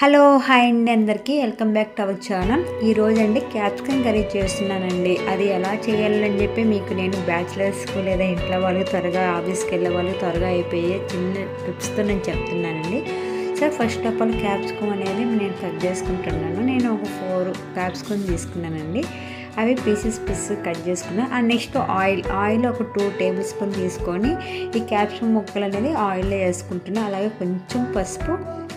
Hello hi అండి అందరికీ. Welcome back to our channel. ఈరోజు అండి క్యాప్సికమ్ కర్రీ చేస్తున్నానండి. అది ఎలా చేయాలని చెప్పి మీకు నేను బ్యాచిలర్స్కి లేదా ఇంట్లో వాళ్ళు త్వరగా ఆఫీస్కి వెళ్ళే వాళ్ళు త్వరగా అయిపోయే చిన్న టిప్స్తో నేను చెప్తున్నానండి. Sir first of all capsicum అనేది నేను కట్ చేసుకుంటున్నాను. నేను ఒక ఫోర్ క్యాప్సికమ్ తీసుకున్నానండి. అవి పీసెస్ పీసెస్ కట్ చేసుకున్నాను అండ్ నెక్స్ట్ ఆయిల్ ఆయిల్ ఒక టూ టేబుల్ స్పూన్ తీసుకొని ఈ క్యాప్సికమ్ ముక్కలు అనేది ఆయిల్లో వేసుకుంటున్నాను అలాగే కొంచెం పసుపు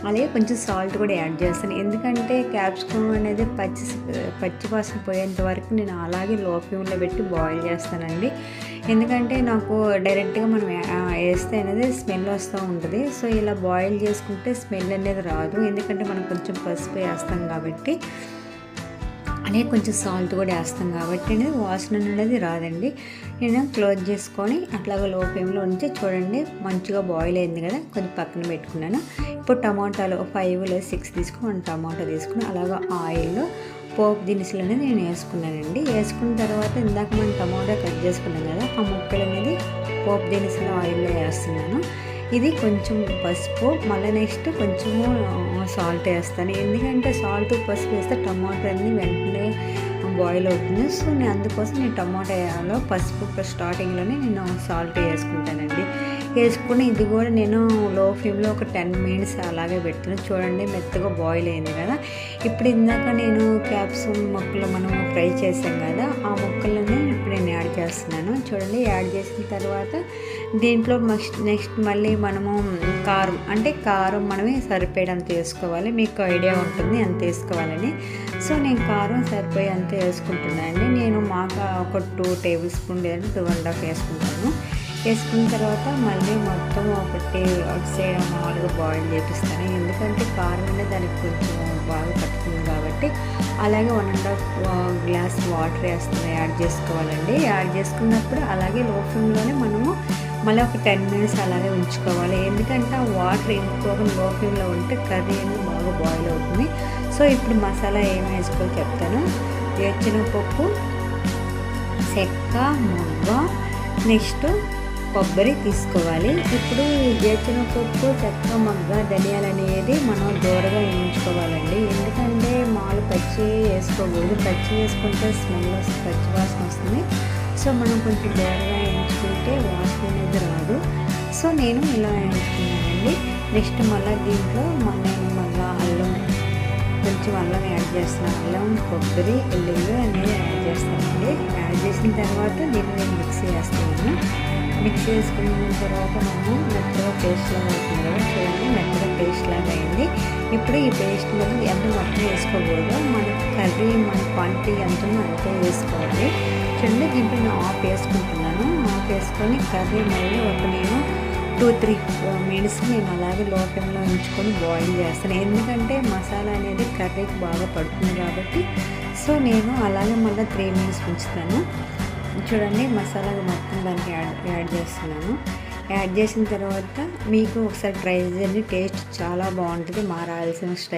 అలాగే కొంచెం సాల్ట్ కూడా యాడ్ చేస్తాను. ఎందుకంటే క్యాప్సికమ్ అనేది పచ్చి పచ్చి వాసన పోయేంత వరకు నేను అలాగే లో ఫ్లేమ్లో పెట్టి బాయిల్ చేస్తానండి. ఎందుకంటే నాకు డైరెక్ట్గా మనం వేస్తే అనేది స్మెల్ వస్తూ ఉంటుంది. సో ఇలా బాయిల్ చేసుకుంటే స్మెల్ అనేది రాదు. ఎందుకంటే మనం కొంచెం పసుపు వేస్తాం కాబట్టి. అలాగే కొంచెం సాల్ట్ కూడా వేస్తాం కాబట్టి వాసన అనేది రాదండి. నేను క్లోజ్ చేసుకొని అట్లాగా లో ఫ్లేమ్లో ఉంచి చూడండి మంచిగా బాయిల్ అయింది కదా కొంచెం పక్కన పెట్టుకున్నాను. ఇప్పుడు టమాటాలు ఫైవ్ లేదా సిక్స్ తీసుకుని వన్ టమాటా తీసుకుని అలాగా ఆయిల్లో పోపు దినుసులు అనేది నేను వేసుకున్నానండి. వేసుకున్న తర్వాత ఇందాక మనం టమాటా కట్ చేసుకున్నాం కదా ఆ ముక్కలు అనేది పోపు దినుసులు ఆయిల్లో వేస్తున్నాను. ఇది కొంచెం పసుపు మళ్ళీ నెక్స్ట్ కొంచెము సాల్ట్ వేస్తాను. ఎందుకంటే సాల్ట్ పసుపు వేస్తే టమాటా అనేది వెంటనే బాయిల్ అవుతుంది. సో నేను అందుకోసం నేను టమాటా వేయాలో పసుపు స్టార్టింగ్లోనే నేను సాల్ట్ వేసుకుంటానండి. వేసుకుని ఇది కూడా నేను లో ఫ్లేమ్లో ఒక టెన్ మినిట్స్ అలాగే పెడుతున్నాను చూడండి మెత్తగా బాయిల్ అయింది కదా. ఇప్పుడు ఇందాక నేను క్యాప్సూమ్ మొక్కలు మనం ఫ్రై చేసాం కదా ఆ మొక్కలని ఇప్పుడు నేను యాడ్ చేస్తున్నాను. చూడండి యాడ్ చేసిన తర్వాత దీంట్లో నెక్స్ట్ మళ్ళీ మనము కారం అంటే కారం మనమే సరిపోయేంత వేసుకోవాలి. మీకు ఐడియా ఉంటుంది ఎంత వేసుకోవాలని. సో నేను కారం సరిపోయే అంత వేసుకుంటున్నాను నేను మాకు ఒక టూ టేబుల్ స్పూన్ లేదంటే టూ అండ్ హాఫ్ వేసుకుంటాను. వేసుకున్న తర్వాత మళ్ళీ మొత్తం ఒకటి అటు సైడ్ మామూలుగా బాయిల్ చేపిస్తాను. ఎందుకంటే కారం అనేది దానికి కొంచెం బాగా పట్టుతుంది కాబట్టి అలాగే one and half glass water వేస్తున్నాయి యాడ్ చేసుకోవాలండి. యాడ్ చేసుకున్నప్పుడు అలాగే లో ఫ్లేమ్లోనే మనము మళ్ళీ ఒక టెన్ మినిట్స్ అలాగే ఉంచుకోవాలి. ఎందుకంటే ఆ వాటర్ ఇంకొక లో ఫ్లేమ్లో ఉంటే కర్రీ అనేది బాగా బాయిల్ అవుతుంది. సో ఇప్పుడు మసాలా ఏమి వేసుకోవాలి చెప్తాను. పప్పు చెక్క ముగ్గ నెక్స్ట్ కొబ్బరి తీసుకోవాలి. ఇప్పుడు పప్పు చెక్క మగ్గ ధనియాలు అనేది మనం దూరగా వేయించుకోవాలండి ఎందుకంటే మాలు పచ్చి వేసుకోకూడదు. పచ్చి వేసుకుంటే స్మెల్ వస్తుంది పచ్చి వాసన వస్తుంది. సో మనం కొంచెం దూరగా వేయించుకుంటే వాసన అనేది రాదు. సో నేను ఇలా వేయించుకున్నానండి నెక్స్ట్ మళ్ళీ దీంట్లో నేను మళ్ళీ యాడ్ చేస్తున్నాను అల్లం కొబ్బరి ఎల్లుల్లి అనేది యాడ్ చేస్తామండి యాడ్ చేసిన తర్వాత దీన్ని నేను మిక్సీ మిక్స్ చేసుకున్న తర్వాత మనము మెత్తగా పేస్ట్ లాగా అవుతుంది కదా చూడండి మెత్తగా పేస్ట్ లాగా అయింది. ఇప్పుడు ఈ పేస్ట్ మనం ఎంత మొత్తం వేసుకోకూడదు మన కర్రీ మన క్వాంటిటీ ఎంత అంతే వేసుకోవాలి. చూడండి దీంట్లో నేను ఆఫ్ వేసుకుంటున్నాను. ఆఫ్ వేసుకొని కర్రీ మళ్ళీ ఒక నేను టూ త్రీ మినిట్స్ నేను అలాగే లో ఫ్లేమ్లో ఉంచుకొని బాయిల్ చేస్తాను. ఎందుకంటే మసాలా అనేది కర్రీకి బాగా పడుతుంది కాబట్టి. సో నేను అలాగే మళ్ళీ త్రీ మినిట్స్ ఉంచుతాను. చూడండి మసాలా మొత్తం దానికి యాడ్ యాడ్ చేస్తున్నాను. యాడ్ చేసిన తర్వాత మీకు ఒకసారి ట్రై చేయండి. టేస్ట్ చాలా బాగుంటుంది. మా రాయలసీమ స్టైల్